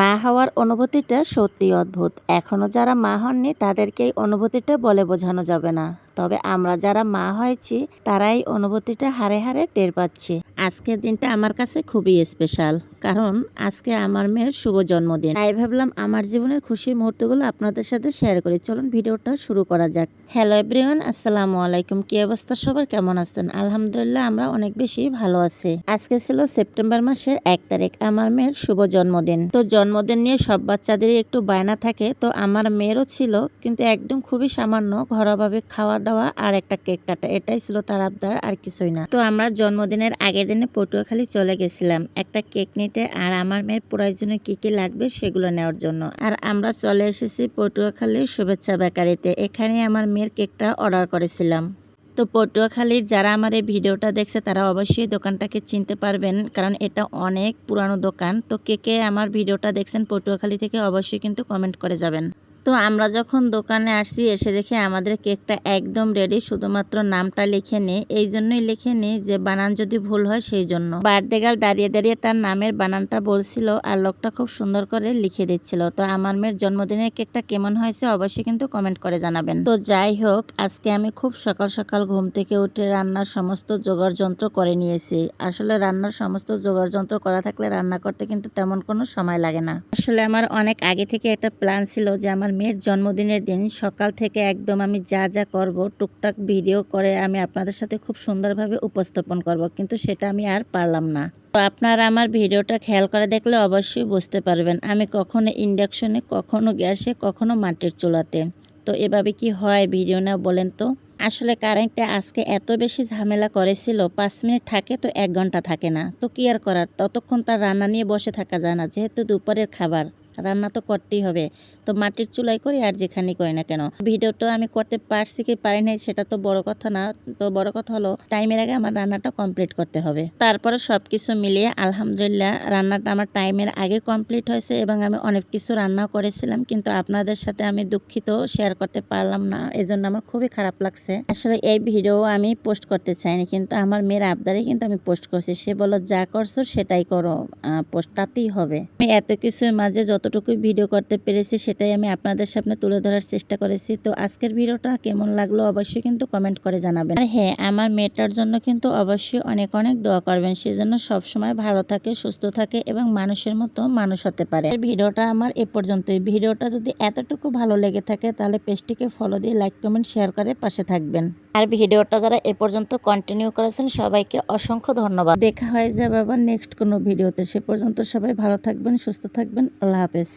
মা হওয়ার অনুভূতিটা সত্যি অদ্ভুত। এখনও যারা মা হননি, তাদেরকে এই অনুভূতিটা বলে বোঝানো যাবে না। তবে আমরা যারা মা হয়েছি, তারাই অনুভূতিটা হারে হারে টের পাচ্ছি। আজকের দিনটা আমার কাছে খুবই স্পেশাল কারণ আজকে আমার মেয়ের শুভ জন্মদিন। তাই ভাবলাম আমার জীবনের খুশির মুহূর্তগুলো আপনাদের সাথে শেয়ার করি। চলুন ভিডিওটা শুরু করা যাক। হ্যালো এভরিওয়ান আসসালামু আলাইকুম। কি অবস্থা সবার? কেমন আছেন? আলহামদুলিল্লাহ, আমরা অনেক বেশি ভালো আছি। আজকে ছিল সেপ্টেম্বর মাসের এক তারিখ, আমার মেয়ের শুভ জন্মদিন। তো জন্মদিন নিয়ে সব বাচ্চাদেরই একটু বায়না থাকে। তো আমার মেয়েরও ছিল, কিন্তু একদম খুবই সামান্য ঘরোয়াভাবে খাওয়া দাওয়া আর একটা কেক কাটা, এটাই ছিল তার আবদার, আর কিছুই না। তো আমরা জন্মদিনের আগের দিনে পটুয়াখালী চলে গেছিলাম একটা কেক নিতে, আর আমার মেয়ের প্রয়োজনে কি কি লাগবে সেগুলো নেওয়ার জন্য। আর আমরা চলে এসেছি পটুয়াখালীর শুভেচ্ছা বেকারিতে এখানে আমার মেয়ের কেকটা অর্ডার করেছিলাম। তো পটুয়াখালীর যারা আমার এই ভিডিওটা দেখছে, তারা অবশ্যই দোকানটাকে চিনতে পারবেন, কারণ এটা অনেক পুরানো দোকান। তো কে কে আমার ভিডিওটা দেখছেন পটুয়াখালী থেকে, অবশ্যই কিন্তু কমেন্ট করে যাবেন। তো আমরা যখন দোকানে আসছি, এসে দেখে আমাদের কেকটা একদম রেডি শুধুমাত্র নামটা লিখে নিই এই জন্যই লিখে নিই যে বানান যদি ভুল হয় সেই জন্য। বার্থডে গার্ল দাঁড়িয়ে দাঁড়িয়ে তার নামের বানানটা বলছিল আর লোকটা খুব সুন্দর করে লিখে দিচ্ছিল। তো আমার মেয়ের জন্মদিনের কেকটা কেমন হয়েছে অবশ্যই কিন্তু কমেন্ট করে জানাবেন। তো যাই হোক, আজকে আমি খুব সকাল সকাল ঘুম থেকে উঠে রান্নার সমস্ত জোগাড় যন্ত্র করে নিয়েছি। আসলে রান্নার সমস্ত জোগাড় যন্ত্র করা থাকলে রান্না করতে কিন্তু তেমন কোনো সময় লাগে না। আসলে আমার অনেক আগে থেকে একটা প্ল্যান ছিল যে আমার মেয়ের জন্মদিনের দিন সকাল থেকে একদম আমি যা যা করব, টুকটাক ভিডিও করে আমি আপনাদের সাথে খুব সুন্দরভাবে উপস্থাপন করব, কিন্তু সেটা আমি আর পারলাম না। তো আপনারা আমার ভিডিওটা খেয়াল করে দেখলে অবশ্যই বুঝতে পারবেন, আমি কখনো ইন্ডাকশনে, কখনো গ্যাসে, কখনো মাটির চুলাতে। তো এভাবে কি হয় ভিডিও না বলেন তো? আসলে কারেন্টটা আজকে এত বেশি ঝামেলা করেছিল, পাঁচ মিনিট থাকে তো এক ঘণ্টা থাকে না। তো কি আর করার, ততক্ষণ তার রান্না নিয়ে বসে থাকা যায় না, যেহেতু দুপুরের খাবার। রান্না তো করতেই হবে। তো মাটির চুলাই করি আর যেখানেই করি না কেন। ভিডিওটা আমি করতে পারছি কি পারি নাই সেটা তো বড় কথা না। তো বড় কথা হলো টাইমের আগে আমার রান্নাটা কমপ্লিট করতে হবে। তারপরে সব কিছু মিলিয়ে আলহামদুলিল্লাহ রান্নাটা আমার টাইমের আগে কমপ্লিট হয়েছে এবং আমি অনেক কিছু রান্নাও করেছিলাম। কিন্তু আপনাদের সাথে আমি দুঃখিত শেয়ার করতে পারলাম না। এজন্য আমার খুবই খারাপ লাগছে। আসলে এই ভিডিও আমি পোস্ট করতে চাইনি, কিন্তু আমার মেয়ের আবদারে কিন্তু আমি পোস্ট করছি। সে বলো যা করছ সেটাই করো। পোস্ট তাতেই হবে। আমি এত কিছুর মাঝে যত যতটুকু ভিডিও করতে পেরেছি সেটাই আমি আপনাদের সামনে তুলে ধরার চেষ্টা করেছি। তো আজকের ভিডিওটা কেমন লাগল অবশ্যই কিন্তু কমেন্ট করে জানাবেন। আর হ্যাঁ আমার মেয়েটার জন্য কিন্তু অবশ্যই অনেক অনেক দোয়া করবেন। সেজন্য সবসময় ভালো থাকে, সুস্থ থাকে এবং মানুষের মতো মানুষ হতে পারে। ভিডিওটা আমার এ পর্যন্তই। ভিডিওটা যদি এতটুকু ভালো লেগে থাকে তাহলে পেজটিকে ফলো দিয়ে লাইক কমেন্ট শেয়ার করে পাশে থাকবেন। আর ভিডিওটা যারা এ পর্যন্ত কন্টিনিউ করেছেন, সবাইকে অসংখ্য ধন্যবাদ। দেখা হয়ে যাবে আবার নেক্সট কোনো ভিডিওতে। সে পর্যন্ত সবাই ভালো থাকবেন, সুস্থ থাকবেন। আল্লাহ হাফেজ।